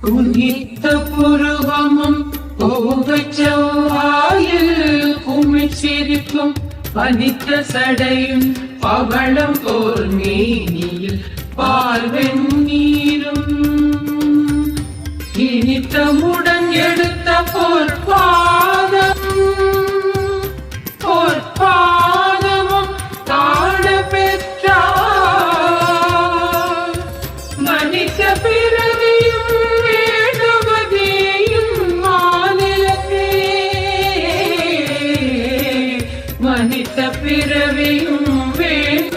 குனித்த புருவமும் செவ்வாயில் குமிழ் சிரிப்பும் பனித்த சடையும் பவளம் போல் மேனியில் பார்வெண் நீரும். இனித்தமுடன் எடுத்த பொற்பாதம் பொற்பாதமும் தாழ பெற்றார் மனித பிற பிறவியும் வேணும்.